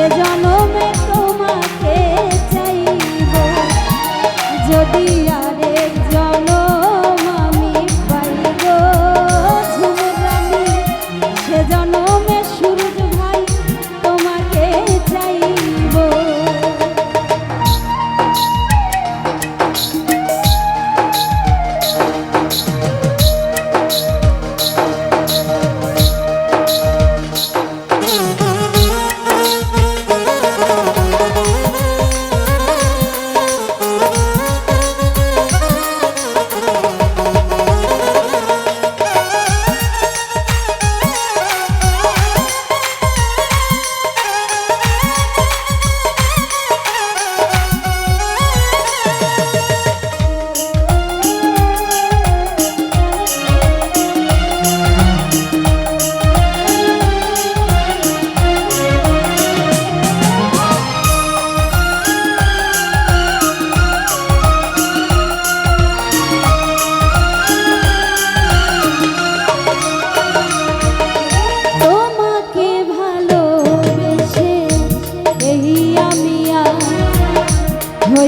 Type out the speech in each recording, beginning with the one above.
সে জনমে তোমাকে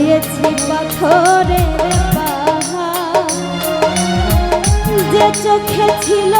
হয়েছি পাথরের পাহাড়। যে চোখে ছিল